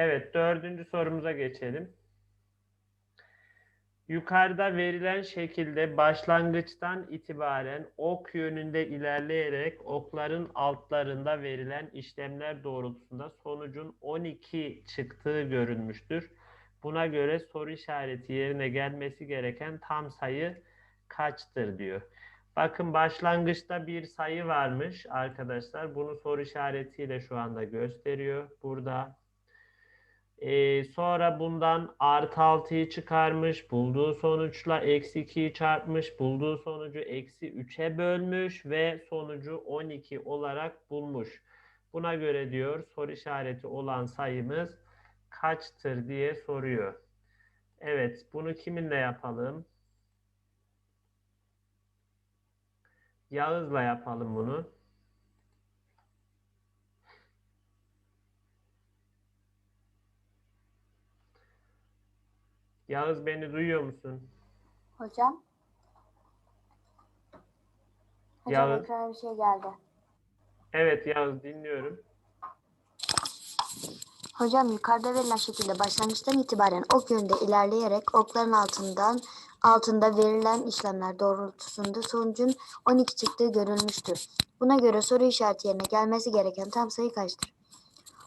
Evet, dördüncü sorumuza geçelim. Yukarıda verilen şekilde başlangıçtan itibaren ok yönünde ilerleyerek okların altlarında verilen işlemler doğrultusunda sonucun 12 çıktığı görülmüştür. Buna göre soru işareti yerine gelmesi gereken tam sayı kaçtır diyor. Bakın başlangıçta bir sayı varmış arkadaşlar. Bunu soru işaretiyle şu anda gösteriyor. Burada ee, sonra bundan artı 6'yı çıkarmış. Bulduğu sonuçla eksi 2'yi çarpmış. Bulduğu sonucu eksi 3'e bölmüş ve sonucu 12 olarak bulmuş. Buna göre diyor soru işareti olan sayımız kaçtır diye soruyor. Evet bunu kiminle yapalım? Yağız'la yapalım bunu. Yağız beni duyuyor musun? Hocam. Hocam Ya- ekrana bir şey geldi. Evet Yağız dinliyorum. Hocam yukarıda verilen şekilde başlangıçtan itibaren ok yönünde ilerleyerek okların altından altında verilen işlemler doğrultusunda sonucun 12 çıktığı görülmüştür. Buna göre soru işareti yerine gelmesi gereken tam sayı kaçtır?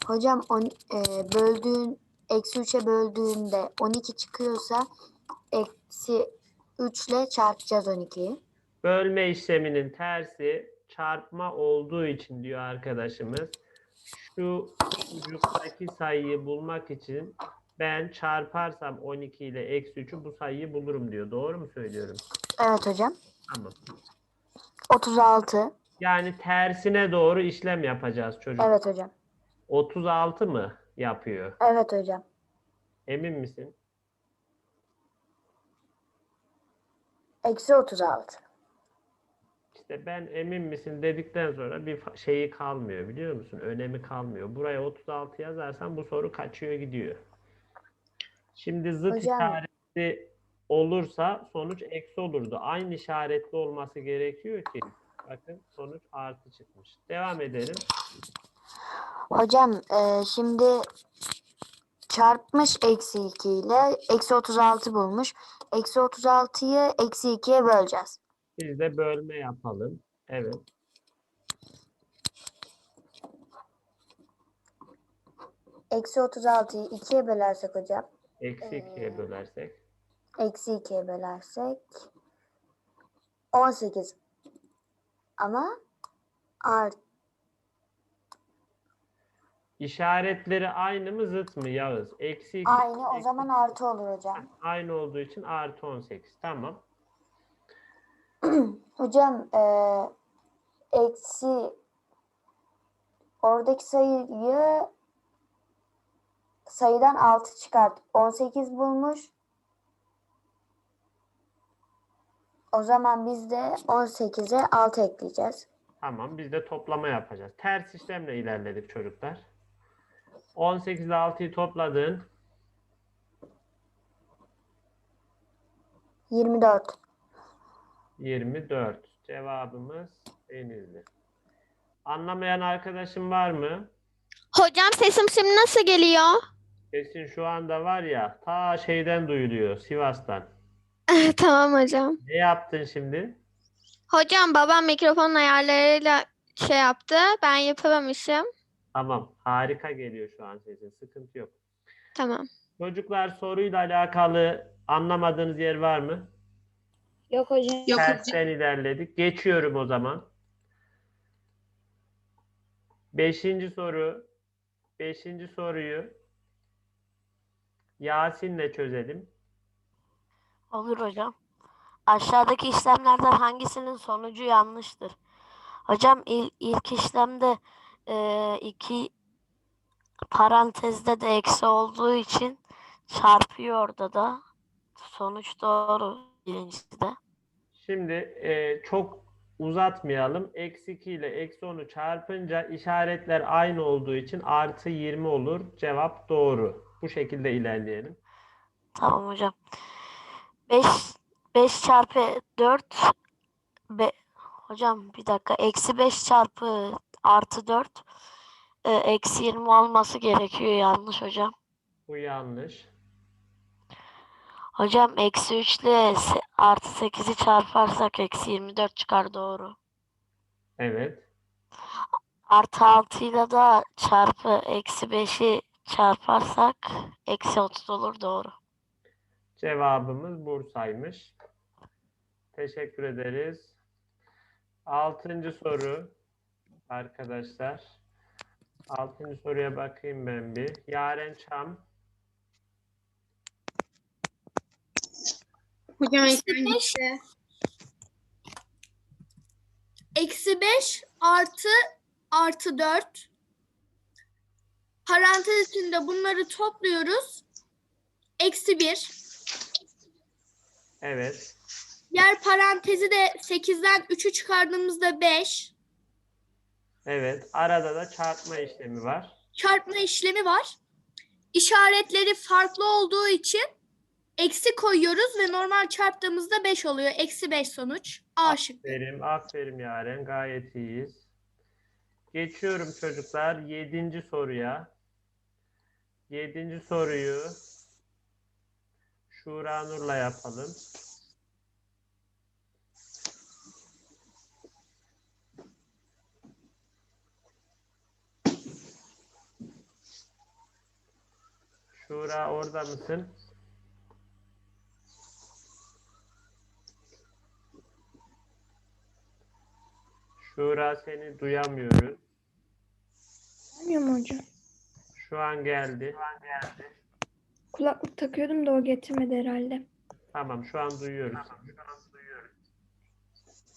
Hocam on, e, böldüğün eksi 3'e böldüğünde 12 çıkıyorsa eksi 3 ile çarpacağız 12'yi. Bölme işleminin tersi çarpma olduğu için diyor arkadaşımız. Şu ucuktaki sayıyı bulmak için ben çarparsam 12 ile eksi 3'ü bu sayıyı bulurum diyor. Doğru mu söylüyorum? Evet hocam. Tamam. 36. Yani tersine doğru işlem yapacağız çocuk. Evet hocam. 36 mı yapıyor? Evet hocam. Emin misin? Eksi 36. İşte ben emin misin dedikten sonra bir şeyi kalmıyor biliyor musun? Önemi kalmıyor. Buraya 36 yazarsan bu soru kaçıyor gidiyor. Şimdi zıt Hocam- işaretli olursa sonuç eksi olurdu. Aynı işaretli olması gerekiyor ki. Bakın sonuç artı çıkmış. Devam edelim. Hocam e, şimdi çarpmış eksi 2 ile eksi 36 bulmuş. Eksi 36'yı eksi 2'ye böleceğiz. Biz de bölme yapalım. Evet. Eksi 36'yı 2'ye bölersek hocam. Eksi 2'ye bölersek. Eksi 2'ye bölersek 18. Ama art İşaretleri aynı mı zıt mı Yağız? Eksi 2. aynı o eksi zaman artı olur hocam. Aynı olduğu için artı 18. Tamam. Hocam e, eksi oradaki sayıyı sayıdan 6 çıkart 18 bulmuş. O zaman biz de 18'e 6 ekleyeceğiz. Tamam. Biz de toplama yapacağız. Ters işlemle ilerledik çocuklar. 18 ile 6'yı topladın. 24. 24. Cevabımız Denizli. Anlamayan arkadaşım var mı? Hocam sesim şimdi nasıl geliyor? Sesin şu anda var ya ta şeyden duyuluyor Sivas'tan. tamam hocam. Ne yaptın şimdi? Hocam babam mikrofonun ayarlarıyla şey yaptı. Ben yapamamışım. Tamam. Harika geliyor şu an sesin. Sıkıntı yok. Tamam. Çocuklar soruyla alakalı anlamadığınız yer var mı? Yok hocam. Yok Tersten ilerledik. Geçiyorum o zaman. Beşinci soru. Beşinci soruyu Yasin'le çözelim. Olur hocam. Aşağıdaki işlemlerden hangisinin sonucu yanlıştır? Hocam il- ilk işlemde e, iki parantezde de eksi olduğu için çarpıyor orada da. Sonuç doğru birincisi de. Şimdi e, çok uzatmayalım. Eksi 2 ile eksi 10'u çarpınca işaretler aynı olduğu için artı 20 olur. Cevap doğru. Bu şekilde ilerleyelim. Tamam hocam. 5 5 çarpı 4 be, hocam bir dakika eksi 5 çarpı artı 4 e, eksi 20 olması gerekiyor yanlış hocam. Bu yanlış. Hocam eksi 3 ile artı 8'i çarparsak eksi 24 çıkar doğru. Evet. Artı 6 ile de çarpı eksi 5'i çarparsak eksi 30 olur doğru. Cevabımız Bursa'ymış. Teşekkür ederiz. Altıncı soru arkadaşlar. Altıncı soruya bakayım ben bir. Yaren Çam. Hocam ekran gitti. Eksi 5 artı artı 4. Parantez içinde bunları topluyoruz. Eksi 1. Evet. Diğer parantezi de 8'den 3'ü çıkardığımızda 5. Evet. Arada da çarpma işlemi var. Çarpma işlemi var. İşaretleri farklı olduğu için eksi koyuyoruz ve normal çarptığımızda 5 oluyor. Eksi 5 sonuç. A şıkkı. Aferin, aferin Yaren. Gayet iyiyiz. Geçiyorum çocuklar yedinci soruya. Yedinci soruyu Şura Nur'la yapalım. Şura orada mısın? Şura seni duyamıyoruz. Bilmiyorum hocam. Şu an geldi. Kulaklık takıyordum da o getirmedi herhalde. Tamam şu an duyuyoruz.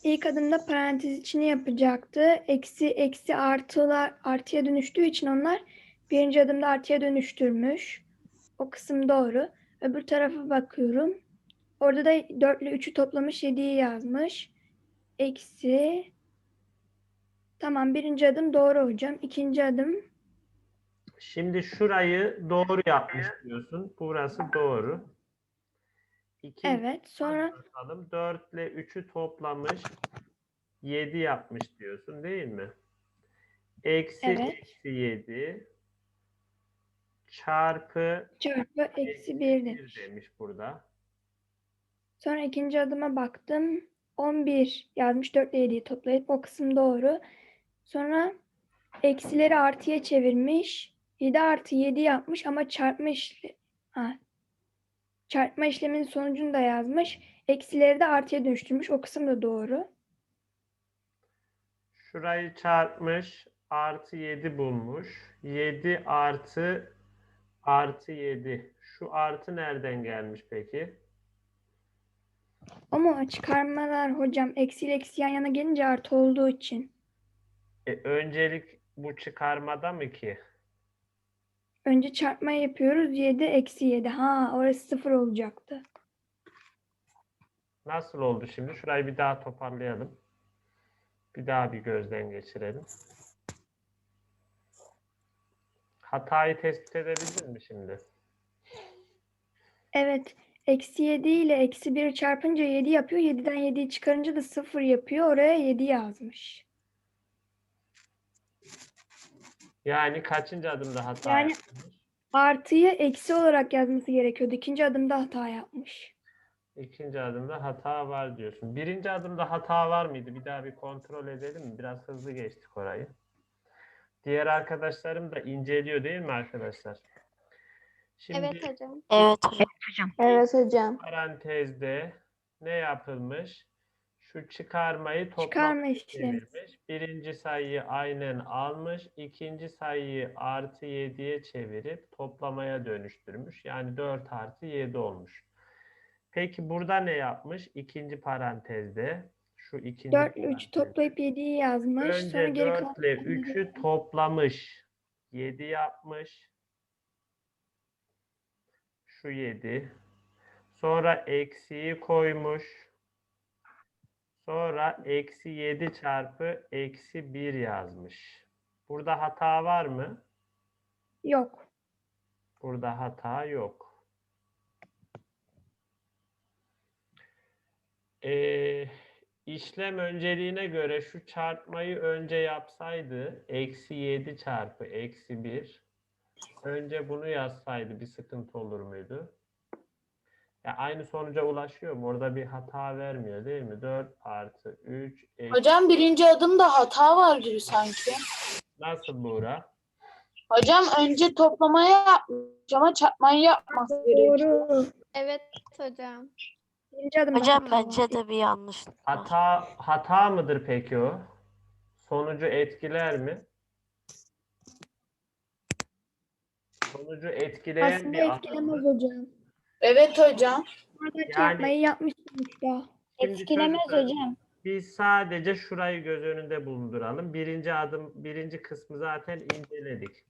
İlk adımda parantez içini yapacaktı. Eksi eksi artılar artıya dönüştüğü için onlar birinci adımda artıya dönüştürmüş. O kısım doğru. Öbür tarafa bakıyorum. Orada da 4 ile 3'ü toplamış 7'yi yazmış. Eksi. Tamam birinci adım doğru hocam. İkinci adım Şimdi şurayı doğru yapmış diyorsun. Burası doğru. İkinci evet. Sonra bakalım. 4 ile 3'ü toplamış. 7 yapmış diyorsun değil mi? Eksi Evet. eksi 7 çarpı çarpı eksi 1 1 demiş. demiş burada. Sonra ikinci adıma baktım. 11 yazmış 4 ile 7'yi toplayıp o kısım doğru. Sonra eksileri artıya çevirmiş. 7 artı 7 yapmış ama çarpma işle ha, çarpma işleminin sonucunu da yazmış. Eksileri de artıya dönüştürmüş. O kısım da doğru. Şurayı çarpmış. Artı 7 bulmuş. 7 artı artı 7. Şu artı nereden gelmiş peki? Ama çıkarmalar hocam eksi eksi yan yana gelince artı olduğu için. E, öncelik bu çıkarmada mı ki? Önce çarpma yapıyoruz. 7 eksi 7. Ha orası 0 olacaktı. Nasıl oldu şimdi? Şurayı bir daha toparlayalım. Bir daha bir gözden geçirelim. Hatayı tespit edebildin mi şimdi? Evet. Eksi 7 ile eksi 1'i çarpınca 7 yapıyor. 7'den 7'yi çıkarınca da 0 yapıyor. Oraya 7 yazmış. Yani kaçıncı adımda hata Yani- yapmış? Artıyı eksi olarak yazması gerekiyordu. İkinci adımda hata yapmış. İkinci adımda hata var diyorsun. Birinci adımda hata var mıydı? Bir daha bir kontrol edelim mi? Biraz hızlı geçtik orayı. Diğer arkadaşlarım da inceliyor değil mi arkadaşlar? Şimdi Evet hocam. Evet hocam. Evet hocam. parantezde ne yapılmış? Şu çıkarmayı Çıkarma toplama işlemi. çevirmiş. Birinci sayıyı aynen almış. ikinci sayıyı artı 7'ye çevirip toplamaya dönüştürmüş. Yani 4 artı 7 olmuş. Peki burada ne yapmış? İkinci parantezde. Şu ikinci 4 ile 3'ü parantezde. toplayıp 7'yi yazmış. Sonra Önce geri 4 kalan ile 3'ü toplamış. 7 yapmış. Şu 7. Sonra eksiği koymuş. Sonra eksi 7 çarpı eksi 1 yazmış. Burada hata var mı? yok. Burada hata yok. Ee, işlem önceliğine göre şu çarpmayı önce yapsaydı eksi 7 çarpı eksi 1 önce bunu yazsaydı bir sıkıntı olur muydu? Ya aynı sonuca ulaşıyor mu? Orada bir hata vermiyor değil mi? 4 artı 3 eksi. Hocam birinci adımda hata var gibi sanki. Nasıl Buğra? Hocam önce toplamaya yapmış ama çarpmayı yapması gerekiyor. Doğru. Evet hocam. Birinci adımda Hocam hata bence de bir yanlışlık var. Hata hata mıdır peki o? Sonucu etkiler mi? Sonucu etkileyen Aslında bir adım etkilemez hocam. Evet hocam. Burada çarpmayı yapmış sonuçta. Şimdi Etkilemez çocuklar, hocam. Biz sadece şurayı göz önünde bulunduralım. Birinci adım, birinci kısmı zaten inceledik.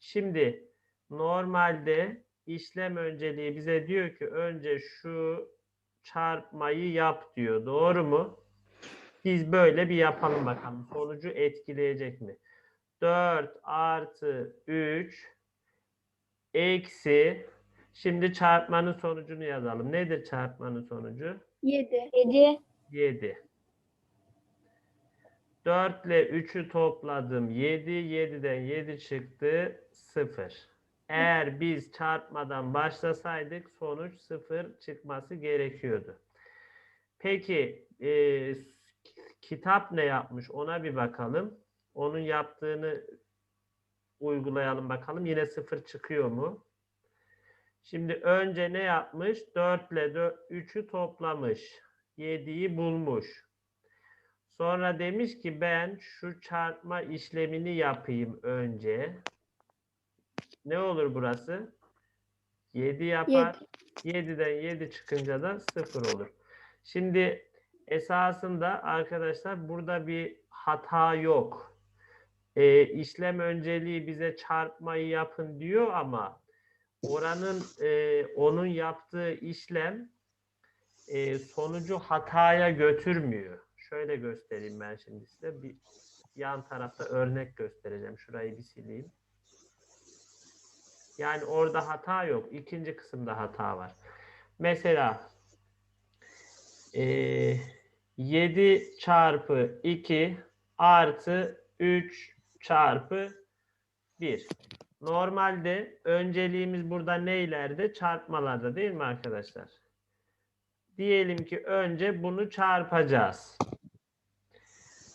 Şimdi normalde işlem önceliği bize diyor ki önce şu çarpmayı yap diyor. Doğru mu? Biz böyle bir yapalım bakalım. Sonucu etkileyecek mi? 4 artı 3 eksi şimdi çarpmanın sonucunu yazalım. Nedir çarpmanın sonucu? 7. 7. 7. 4 ile 3'ü topladım. 7. 7'den 7 çıktı. 0. Eğer biz çarpmadan başlasaydık sonuç 0 çıkması gerekiyordu. Peki e, kitap ne yapmış? Ona bir bakalım. Onun yaptığını uygulayalım bakalım. Yine 0 çıkıyor mu? Şimdi önce ne yapmış? 4 ile 3'ü toplamış. 7'yi bulmuş. Sonra demiş ki ben şu çarpma işlemini yapayım önce. Ne olur burası? 7 yapar. 7'den 7 çıkınca da 0 olur. Şimdi esasında arkadaşlar burada bir hata yok. Ee, işlem önceliği bize çarpmayı yapın diyor ama oranın e, onun yaptığı işlem e, sonucu hataya götürmüyor. Şöyle göstereyim ben şimdi size. Bir yan tarafta örnek göstereceğim. Şurayı bir sileyim. Yani orada hata yok. İkinci kısımda hata var. Mesela e, 7 çarpı 2 artı 3 çarpı 1. Normalde önceliğimiz burada neylerde? Çarpmalarda değil mi arkadaşlar? Diyelim ki önce bunu çarpacağız.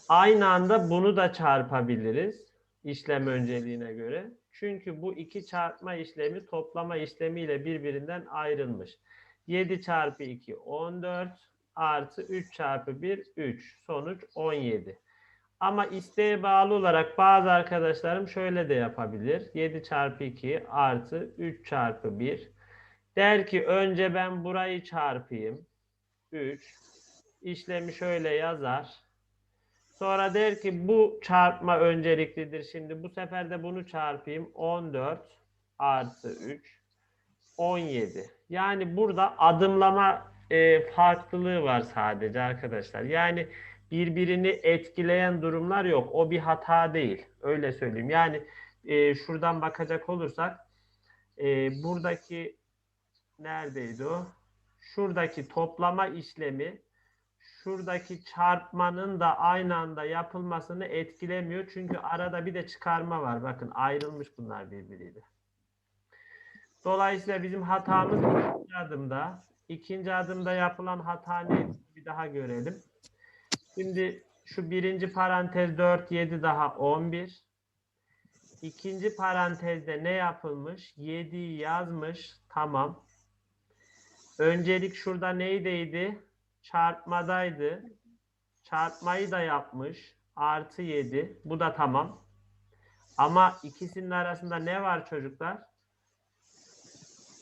Aynı anda bunu da çarpabiliriz işlem önceliğine göre. Çünkü bu iki çarpma işlemi toplama işlemiyle birbirinden ayrılmış. 7 çarpı 2 14 artı 3 çarpı 1 3 sonuç 17. Ama isteğe bağlı olarak bazı arkadaşlarım şöyle de yapabilir. 7 çarpı 2 artı 3 çarpı 1. Der ki önce ben burayı çarpayım. 3. İşlemi şöyle yazar. Sonra der ki bu çarpma önceliklidir. Şimdi bu sefer de bunu çarpayım. 14 artı 3 17. Yani burada adımlama e, farklılığı var sadece arkadaşlar. Yani birbirini etkileyen durumlar yok. O bir hata değil. Öyle söyleyeyim. Yani e, şuradan bakacak olursak e, buradaki neredeydi o? Şuradaki toplama işlemi şuradaki çarpmanın da aynı anda yapılmasını etkilemiyor. Çünkü arada bir de çıkarma var. Bakın ayrılmış bunlar birbiriyle. Dolayısıyla bizim hatamız ikinci adımda. İkinci adımda yapılan hata ne? Bir daha görelim. Şimdi şu birinci parantez 4, 7 daha 11. İkinci parantezde ne yapılmış? 7'yi yazmış. Tamam. Öncelik şurada neydeydi? Çarpmadaydı. Çarpmayı da yapmış. Artı 7. Bu da tamam. Ama ikisinin arasında ne var çocuklar?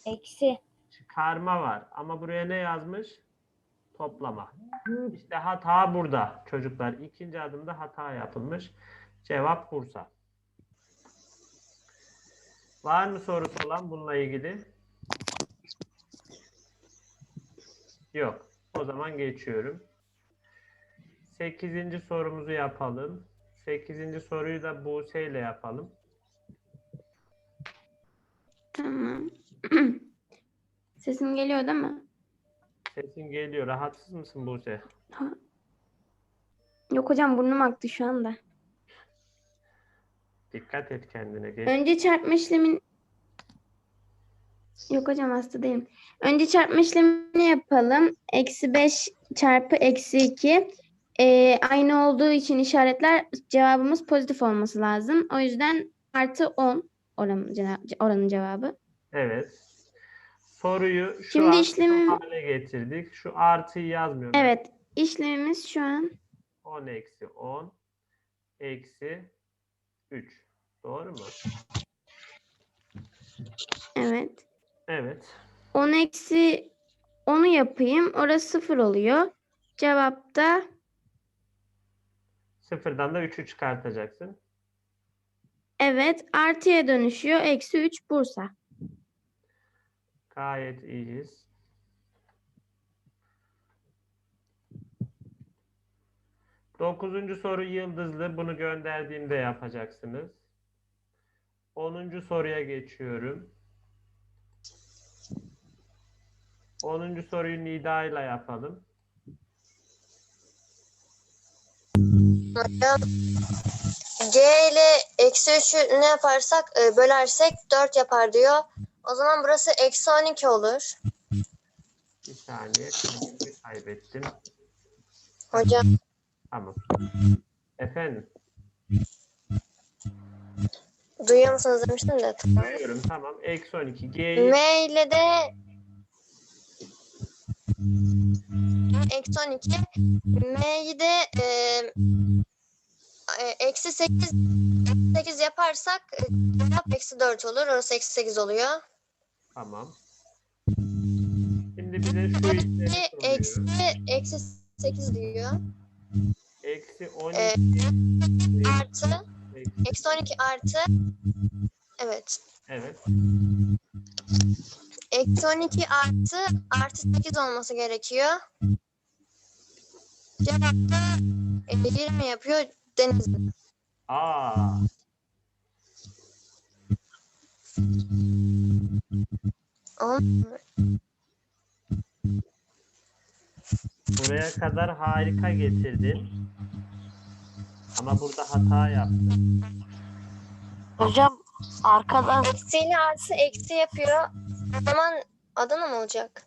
Eksi. Çıkarma var. Ama buraya ne yazmış? Toplama. İşte hata burada çocuklar. İkinci adımda hata yapılmış. Cevap Bursa. Var mı sorusu olan bununla ilgili? Yok. O zaman geçiyorum. Sekizinci sorumuzu yapalım. Sekizinci soruyu da Buse ile yapalım. Tamam. Sesim geliyor değil mi? Sesin geliyor. Rahatsız mısın Buse? Yok hocam burnum aktı şu anda. Dikkat et kendine. Geç. Önce çarpma işlemin Yok hocam hasta değilim. Önce çarpma işlemini yapalım. Eksi 5 çarpı eksi 2. Ee, aynı olduğu için işaretler cevabımız pozitif olması lazım. O yüzden artı 10 oranın, oranın cevabı. Evet. Soruyu şu Şimdi an işlemim- hale getirdik. Şu artıyı yazmıyorum. Evet işlemimiz şu an 10 eksi 10 eksi 3. Doğru mu? evet. Evet. 10 eksi 10'u yapayım. Orası 0 oluyor. Cevap da Sıfırdan da 3'ü çıkartacaksın. evet artıya dönüşüyor. Eksi 3 Bursa. Gayet iyiyiz. Dokuzuncu soru yıldızlı. Bunu gönderdiğimde yapacaksınız. Onuncu soruya geçiyorum. Onuncu soruyu Nida ile yapalım. Hocam C ile eksi 3'ü ne yaparsak e, bölersek 4 yapar diyor. O zaman burası eksi 12 olur. Bir saniye. kaybettim. Hocam Tamam. Efendim. duyuyor musunuz demiştim de. Tamam. Duyuyorum. Tamam. Eksi 12. G'yi M ile de eksi 12. M'yi de e, e, eksi 8 8 yaparsak e, cevap eksi 4 olur. Orası eksi 8 oluyor. Tamam. Şimdi bize şu işlemi Eksi, eksi, soruyor. eksi 8 diyor. Eksi 12 Ee, eksi- Artı eksi 12 artı evet. Evet. Eksi 12 artı artı 8 olması gerekiyor. Cevap da e, 20 yapıyor Denizli. Aa. Olmuyor. Buraya kadar harika getirdin. Ama burada hata yaptın. Hocam arkadan Eksiyle artı eksi yapıyor. O zaman Adana mı olacak?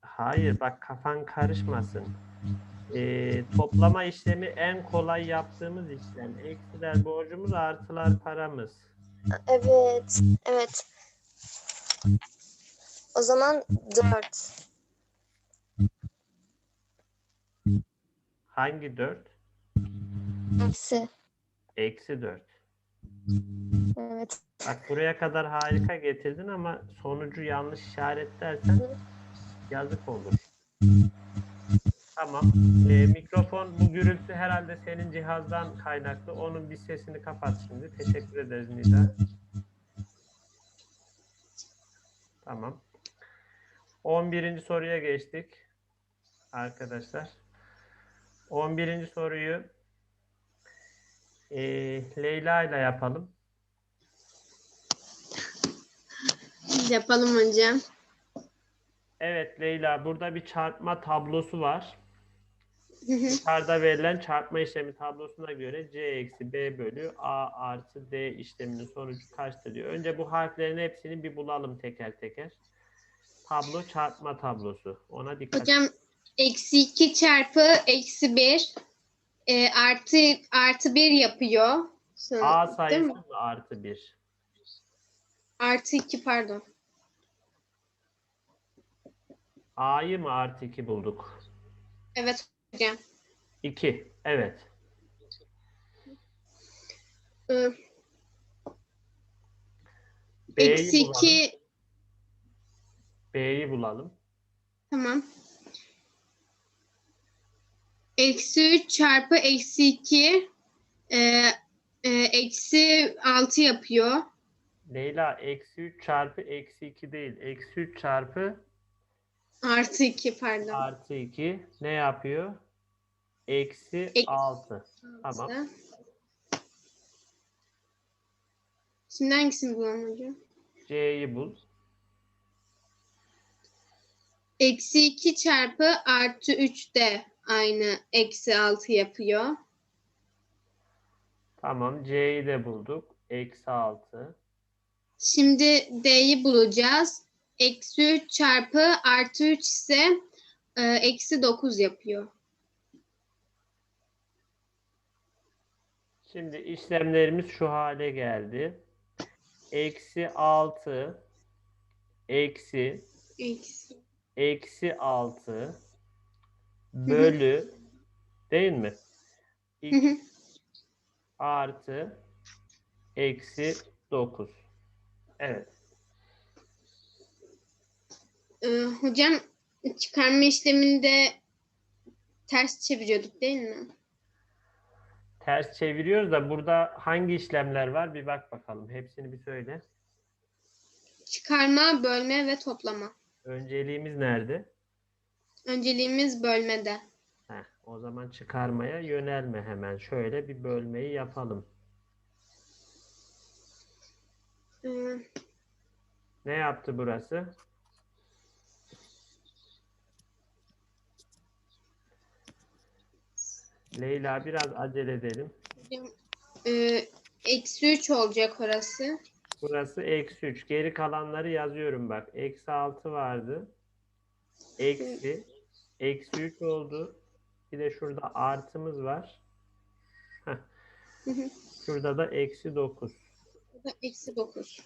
Hayır bak kafan karışmasın. Ee, toplama işlemi en kolay yaptığımız işlem. Eksiler borcumuz, artılar paramız. Evet. Evet. O zaman 4. Hangi 4? Eksi. Eksi 4. Evet. Bak buraya kadar harika getirdin ama sonucu yanlış işaretlersen yazık olur. Tamam. Ee, mikrofon bu gürültü herhalde senin cihazdan kaynaklı. Onun bir sesini kapat şimdi. Teşekkür ederiz Nida. Tamam. 11. soruya geçtik. Arkadaşlar. 11. soruyu ee, Leyla ile yapalım. Yapalım hocam. Evet Leyla, burada bir çarpma tablosu var. Yukarıda verilen çarpma işlemi tablosuna göre C eksi B bölü A artı D işleminin sonucu kaçtır diyor. Önce bu harflerin hepsini bir bulalım teker teker. Tablo çarpma tablosu. Ona dikkat Hocam eksi 2 çarpı eksi 1 artı artı 1 yapıyor. Sonra- A sayısı artı 1? Artı 2 pardon. A'yı mı artı 2 bulduk? Evet hocam. 2. Evet. Ee, B'yi Eksi bulalım. 2 B'yi bulalım. tamam. Eksi 3 çarpı eksi 2 eksi 6 yapıyor. Leyla eksi 3 çarpı eksi 2 değil. Eksi 3 çarpı Artı 2 pardon. artı 2 ne yapıyor? Eksi Ek- 6. Tamam. Şimdi hangisini bulalım hocam? C'yi bul. Eksi 2 çarpı artı 3 de aynı eksi 6 yapıyor. Tamam. C'yi de bulduk. Eksi 6. Şimdi D'yi bulacağız. Eksi 3 çarpı artı 3 ise e, eksi 9 yapıyor. Şimdi işlemlerimiz şu hale geldi. Eksi 6 eksi Eksi. eksi 6 bölü değil mi? X artı eksi 9. Evet. Ee, hocam çıkarma işleminde ters çeviriyorduk değil mi? Ters çeviriyoruz da burada hangi işlemler var? Bir bak bakalım. Hepsini bir söyle. Çıkarma, bölme ve toplama. Önceliğimiz nerede? Önceliğimiz bölmede. Heh, o zaman çıkarmaya yönelme hemen. Şöyle bir bölmeyi yapalım. Ee, Ne yaptı burası? Leyla biraz acele edelim. e, eksi 3 olacak orası. Burası eksi 3. Geri kalanları yazıyorum bak. Eksi 6 vardı. Eksi. Eksi 3 oldu. Bir de şurada artımız var. Şurada da eksi 9. Burada eksi 9.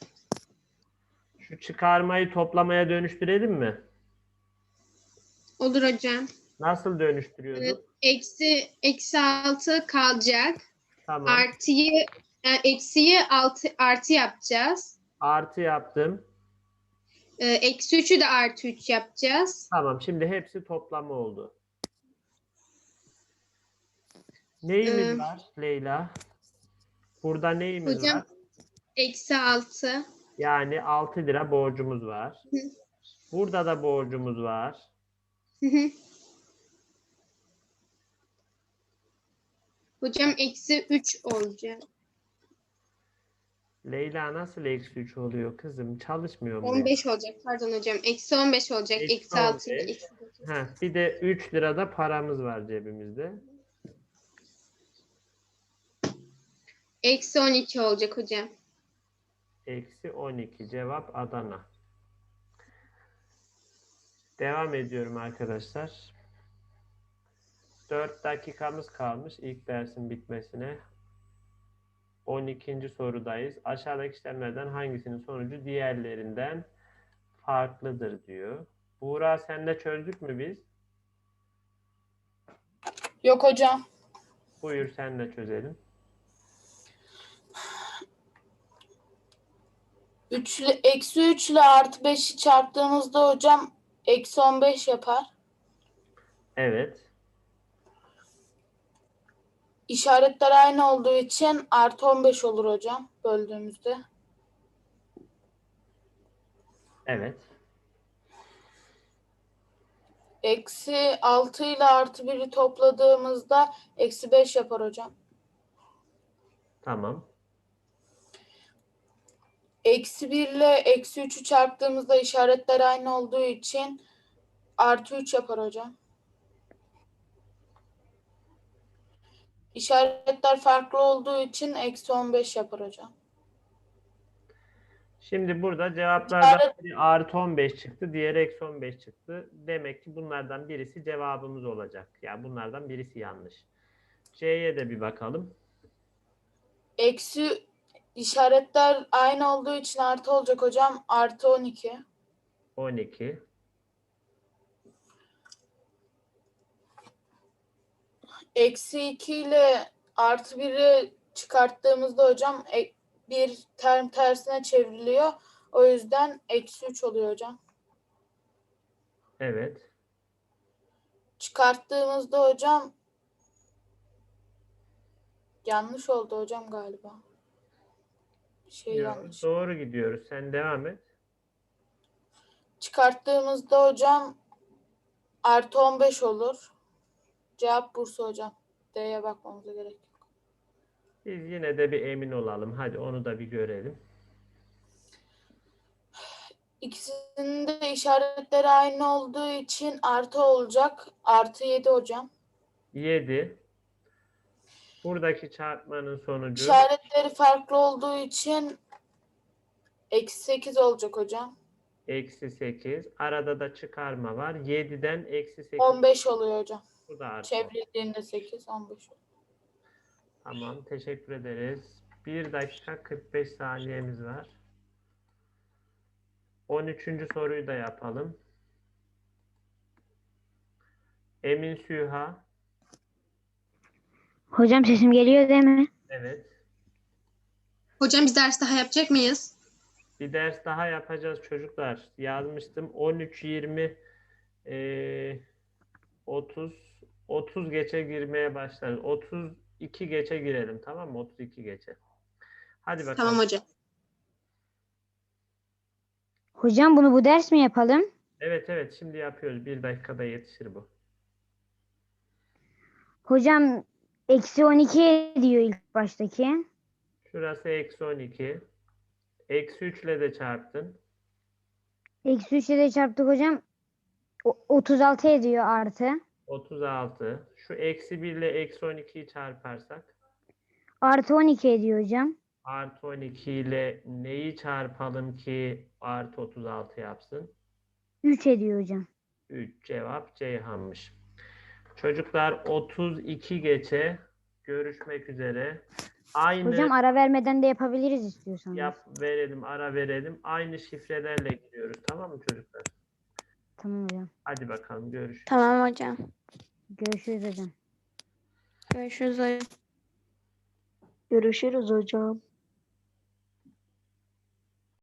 Şu çıkarmayı toplamaya dönüştürelim mi? Olur hocam. Nasıl dönüştürüyorduk? Eksi, eksi 6 kalacak. Tamam. Artıyı, e, eksiyi altı, artı yapacağız. Artı yaptım. Ee, eksi 3'ü de artı 3 yapacağız. Tamam. Şimdi hepsi toplamı oldu. Neyimiz Ee, var Leyla? Burada neyimiz Hocam var? eksi 6. Yani 6 lira borcumuz var. Hı. Burada da borcumuz var. Hı hı. Hocam eksi 3 olacak. Leyla nasıl eksi 3 oluyor kızım? Çalışmıyor mu? 15 olacak pardon hocam. Eksi 15 olacak. Eksi Eksi 6 ile 15. eksi 9. Heh, bir de 3 lirada paramız var cebimizde. Eksi 12 olacak hocam. Eksi 12. Cevap Adana. Devam ediyorum arkadaşlar. 4 dakikamız kalmış ilk dersin bitmesine. 12. sorudayız. Aşağıdaki işlemlerden hangisinin sonucu diğerlerinden farklıdır diyor. Buğra sen de çözdük mü biz? Yok hocam. Buyur sen de çözelim. 3 ile, eksi 3 ile artı 5'i çarptığımızda hocam eksi 15 yapar. Evet. İşaretler aynı olduğu için artı 15 olur hocam böldüğümüzde. Evet. Eksi 6 ile artı 1'i topladığımızda eksi 5 yapar hocam. Tamam. Eksi 1 ile eksi 3'ü çarptığımızda işaretler aynı olduğu için artı 3 yapar hocam. İşaretler farklı olduğu için eksi 15 yapar hocam. Şimdi burada cevaplardan İşaret- biri artı 15 çıktı, diğeri eksi 15 çıktı. Demek ki bunlardan birisi cevabımız olacak. Yani bunlardan birisi yanlış. C'ye de bir bakalım. Eksi işaretler aynı olduğu için artı olacak hocam. Artı 12. 12. Eksi 2 ile artı 1'i çıkarttığımızda hocam e- bir term tersine çevriliyor. O yüzden eksi 3 oluyor hocam. Evet. Çıkarttığımızda hocam yanlış oldu hocam galiba. Şey Yo, yanlış. Doğru gidiyoruz. Sen devam et. Çıkarttığımızda hocam artı 15 olur. Cevap Bursa hocam. D'ye bakmamıza gerek yok. Biz yine de bir emin olalım. Hadi onu da bir görelim. İkisinin de işaretleri aynı olduğu için artı olacak. Artı 7 hocam. 7. Buradaki çarpmanın sonucu İşaretleri farklı olduğu için eksi 8 olacak hocam. eksi 8. Arada da çıkarma var. 7'den eksi 8. 15 oluyor hocam. Bu da artı. Çevrildiğinde 8, 15 oluyor. Tamam. Teşekkür ederiz. 1 dakika 45 saniyemiz var. 13. soruyu da yapalım. Emin Süha. Hocam sesim geliyor değil mi? Evet. Hocam biz ders daha yapacak mıyız? Bir ders daha yapacağız çocuklar. Yazmıştım. 13 20 eee 30 30 geçe girmeye başlarız. 32 geçe girelim tamam mı? 32 geçe. Hadi bakalım. Tamam hocam. Hocam bunu bu ders mi yapalım? Evet evet şimdi yapıyoruz. Bir dakikada yetişir bu. Hocam eksi 12 diyor ilk baştaki. Şurası eksi 12. Eksi 3 ile de çarptın. Eksi 3 ile de çarptık hocam. O- 36 ediyor artı. 36. Şu eksi 1 ile eksi 12'yi çarparsak. Artı 12 ediyor hocam. Artı 12 ile neyi çarpalım ki artı 36 yapsın? 3 ediyor hocam. 3 cevap Ceyhan'mış. Çocuklar 32 geçe görüşmek üzere. Aynı Hocam ara vermeden de yapabiliriz istiyorsanız. yap verelim ara verelim. Aynı şifrelerle giriyoruz tamam mı çocuklar? Tamam hocam. Hadi bakalım görüşürüz. Tamam hocam. Görüşürüz hocam. Görüşürüz hocam. Görüşürüz hocam.